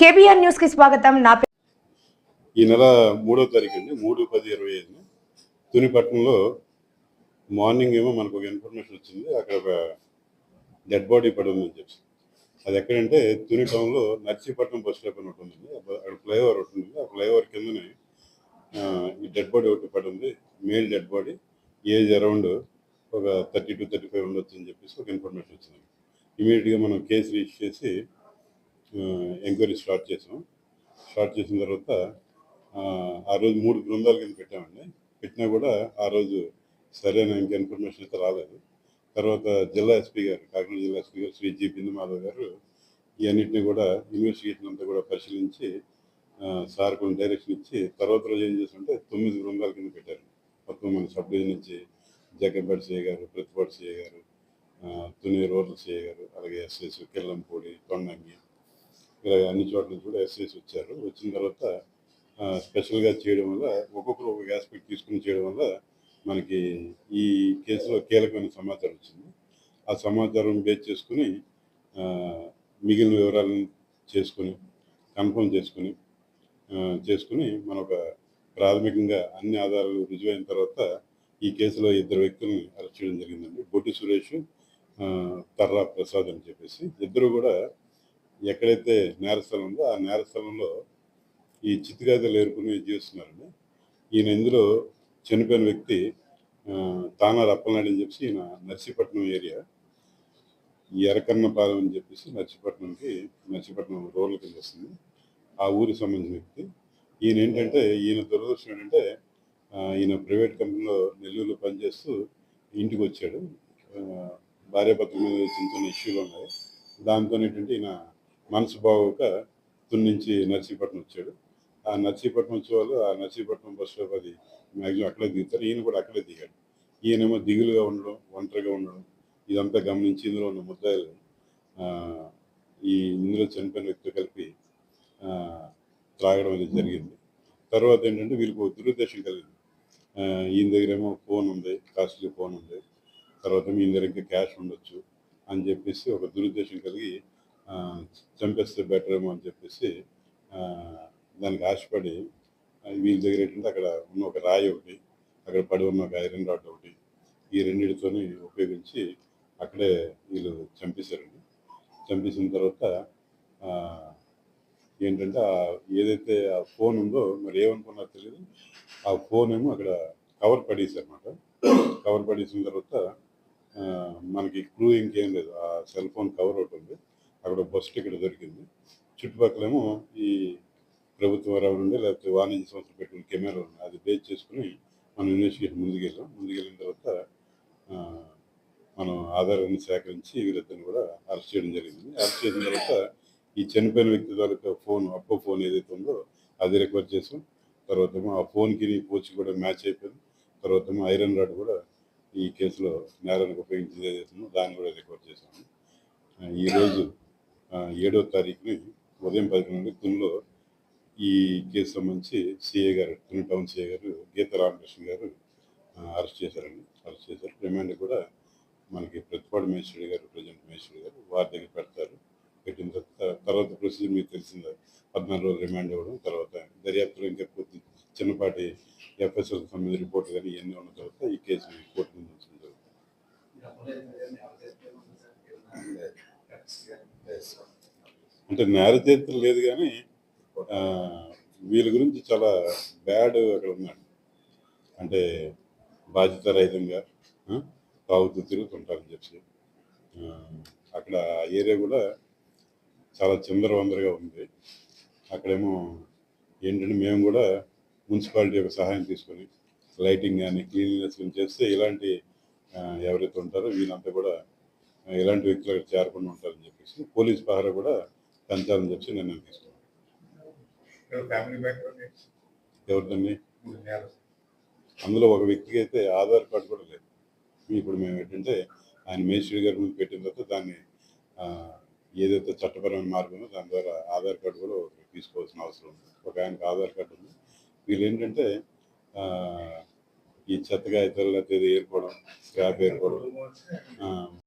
KBR న్యూస్కి స్వాగతం. నా ఈ నెల మూడో తారీఖు అండి మూడు పది ఇరవై ఐదున తునిపట్నంలో మార్నింగ్ ఏమో మనకు ఒక ఇన్ఫర్మేషన్ వచ్చింది. అక్కడ ఒక డెడ్ బాడీ పడి ఉందని చెప్పి. అది ఎక్కడంటే తుని టౌన్లో నర్సీపట్నం బస్ స్టాప్ అని ఒకటి ఉందండి అక్కడ ఫ్లైఓవర్ ఒకటి ఉంది. ఆ ఫ్లైఓవర్ కిందనే ఈ డెడ్ బాడీ ఒకటి పడి ఉంది. Male dead body age around ఒక థర్టీ టు థర్టీ ఫైవ్ ఉండొచ్చు అని చెప్పేసి ఒక ఇన్ఫర్మేషన్ వచ్చింది. ఇమీడియట్గా మనం కేసు రిజిస్టర్ చేసి ఎంక్వైరీ స్టార్ట్ చేసాం. స్టార్ట్ చేసిన తర్వాత ఆ, రోజు మూడు బృందాల కింద పెట్టామండి. పెట్టినా కూడా ఆ రోజు సరైన ఇంకా ఇన్ఫర్మేషన్ అయితే రాలేదు. తర్వాత జిల్లా ఎస్పీ గారు కాకినాడ జిల్లా ఎస్పీ గారు శ్రీ జి. బిందు మాధవ్ గారు ఇవన్నిటిని కూడా ఇన్వెస్టిగేషన్ అంతా కూడా పరిశీలించి సార్ కొన్ని డైరెక్షన్ ఇచ్చి తర్వాత రోజు ఏం చేస్తుంటే తొమ్మిది బృందాల కింద పెట్టారు. మొత్తం మన సబ్ డివిజన్ నుంచి జగ్గంపేట సిఐ గారు ప్రతిపాటి సిఐ గారు తుని రూరల్ సిఐ గారు అలాగే ఎస్ఎస్ కిల్లంపూడి తొండంగి ఇలా అన్ని చోట్ల నుంచి కూడా ఎస్ఎస్ వచ్చారు. వచ్చిన తర్వాత స్పెషల్గా చేయడం వల్ల ఒక్కొక్కరు ఒక్కొక్క ఆస్పెక్ట్ తీసుకుని చేయడం వల్ల మనకి ఈ కేసులో కీలకమైన సమాచారం వచ్చింది. ఆ సమాచారం బేస్ చేసుకుని మిగిలిన వివరాలను చేసుకుని కన్ఫర్మ్ చేసుకుని చేసుకుని మన ఒక ప్రాథమికంగా అన్ని ఆధారాలు రుజువైన తర్వాత ఈ కేసులో ఇద్దరు వ్యక్తులను అరెస్ట్ చేయడం జరిగిందండి. బొట్టి సురేష్ తర్రా ప్రసాద్ అని చెప్పేసి ఇద్దరు కూడా ఎక్కడైతే నేరస్థలం ఉందో ఆ నేరస్థలంలో ఈ చిత్తుగాదలు ఏర్పడి జీవిస్తున్నారండి ఈయన ఇందులో చనిపోయిన వ్యక్తి తానా రప్పలనాడు అని చెప్పేసి ఈయన నర్సీపట్నం ఏరియా ఎరకన్నపాలెం అని చెప్పేసి నర్సీపట్నంకి నర్సీపట్నం రోడ్ల కింద వస్తుంది. ఆ ఊరికి సంబంధించిన వ్యక్తి. ఈయన ఏంటంటే ఈయన దురదృష్టం ఏంటంటే ఈయన ప్రైవేట్ కంపెనీలో నెల్లూరులో పనిచేస్తూ ఇంటికి వచ్చాడు. ఆ, భార్యాభర్తల మీద చిన్న చిన్న ఇష్యూలు ఉన్నాయి. దాంతో ఏంటంటే ఈయన మనసు బాగోక తుని నుంచి నర్సీపట్నం వచ్చాడు. ఆ నర్సీపట్నం వచ్చే వాళ్ళు ఆ నర్సీపట్నం బస్ స్టాప్ అది మ్యాక్సిమం అక్కడే దిగుతారు. ఈయన కూడా అక్కడే దిగాడు. ఈయనేమో దిగులుగా ఉండడం ఒంటరిగా ఉండడం ఇదంతా గమనించి ఇందులో ఉన్న ముద్దాయిలు ఈ ఇందులో చనిపోయిన వ్యక్తితో కలిపి త్రాగడం అనేది జరిగింది. తర్వాత ఏంటంటే వీరికి ఒక దురుద్దేశం కలిగింది. ఈయన దగ్గర ఏమో ఫోన్ ఉంది కాస్ట్లీ ఫోన్ ఉంది. తర్వాత మీ దగ్గర ఇంకా క్యాష్ ఉండొచ్చు అని చెప్పేసి ఒక దురుద్దేశం కలిగి చంపేస్తే బెటర్ ఏమో అని చెప్పేసి దానికి ఆశపడి వీళ్ళ దగ్గర ఏంటంటే అక్కడ ఉన్న ఒక రాయి ఒకటి అక్కడ పడి ఉన్న ఒక ఐరన్ రాడ్ ఒకటి ఈ రెండింటితోని ఉపయోగించి అక్కడే వీళ్ళు చంపేశారండి. చంపేసిన తర్వాత ఏంటంటే ఏదైతే ఆ ఫోన్ ఉందో మరి ఏమనుకున్నారో తెలియదు ఆ ఫోన్ ఏమో అక్కడ కవర్ పడేసారు కవర్ పడేసిన తర్వాత మనకి క్లూ ఇంకేం లేదు. ఆ సెల్ ఫోన్ కవర్ ఒకటి ఉంది అక్కడ బస్ టికెట్ దొరికింది. చుట్టుపక్కలేమో ఈ ప్రభుత్వం ఎవరు ఉండే లేకపోతే వాణిజ్య సంస్థలు పెట్టుకున్న కెమెరా ఉంది అది బేస్ చేసుకుని మనం ఇన్వెస్టిగేషన్ ముందుకెళ్ళాం. ముందుకెళ్ళిన తర్వాత మనం ఆధారాన్ని సేకరించి వీళ్ళిద్దరిని కూడా అరెస్ట్ చేయడం జరిగింది. అరెస్ట్ చేసిన తర్వాత ఈ చనిపోయిన వ్యక్తి తాలూకా ఫోన్ అప్పో ఫోన్ ఏదైతే ఉందో అది రికవర్ చేసాం. తర్వాత ఏమో ఆ ఫోన్కి పోచి కూడా మ్యాచ్ అయిపోయింది. తర్వాత ఐరన్ రాడ్ కూడా ఈ కేసులో నేరానికి ఉపయోగించింది ఏదైతే దాన్ని కూడా రికవర్ చేసాము. ఈరోజు ఏడో తారీఖుని ఉదయం పది నుండి తునిలో ఈ కేసు సంబంధించి సిఏ గారు తుని టౌన్ సిఏ గారు గీత రామకృష్ణ గారు అరెస్ట్ చేశారండి. అరెస్ట్ చేశారు. రిమాండ్ కూడా మనకి ప్రతిపాడు మేశ్వరి గారు ప్రజెంట్ మేశ్వరి గారు వారి దగ్గర పెడతారు. పెట్టిన తర్వాత తర్వాత ప్రొసీజర్ మీకు తెలిసిందే పద్నాలుగు రోజులు రిమాండ్ ఇవ్వడం తర్వాత దర్యాప్తులో ఇంకా కొద్ది చిన్నపాటి ఎఫ్ఎస్ఎల్ సంబంధించిన రిపోర్ట్ కానీ ఇవన్నీ ఉన్న తర్వాత ఈ కేసు కోర్టు ముందు ఉంచడం జరుగుతుంది. అంటే నేర చరిత్ర లేదు కానీ వీళ్ళ గురించి చాలా బ్యాడ్ అక్కడ ఉన్నాడు. అంటే బాధ్యత రహితంగా తాగుతూ తిరుగుతుంటారని చెప్పి. అక్కడ ఏరియా కూడా చాలా చిందరవందరగా ఉంది. అక్కడేమో ఏంటంటే మేము కూడా మున్సిపాలిటీ యొక్క సహాయం తీసుకొని లైటింగ్ కానీ క్లీన్లీనెస్ కానీ చేస్తే ఇలాంటి ఎవరైతే ఉంటారో వీళ్ళంతా కూడా ఇలాంటి వ్యక్తులు అక్కడ చేరకుండా ఉంటారని చెప్పేసి పోలీస్ పహారా కూడా పెంచాలని చెప్పి నిర్ణయం తీసుకున్నాం. ఎవరిదండి? అందులో ఒక వ్యక్తికి అయితే ఆధార్ కార్డు కూడా లేదు. ఇప్పుడు మేము ఏంటంటే ఆయన మేస్త్రి గారి ముందు పెట్టిన తర్వాత దాన్ని ఏదైతే చట్టపరమైన మార్గం ఉందో దాని ద్వారా ఆధార్ కార్డు కూడా తీసుకోవాల్సిన అవసరం ఉంది. ఒక ఆయనకు ఆధార్ కార్డు ఉంది. వీళ్ళు ఏంటంటే ఈ చెత్తగా ఇతరుల ఏది ఏర్పడం స్క్రాప్ ఏర్పడం ఆ,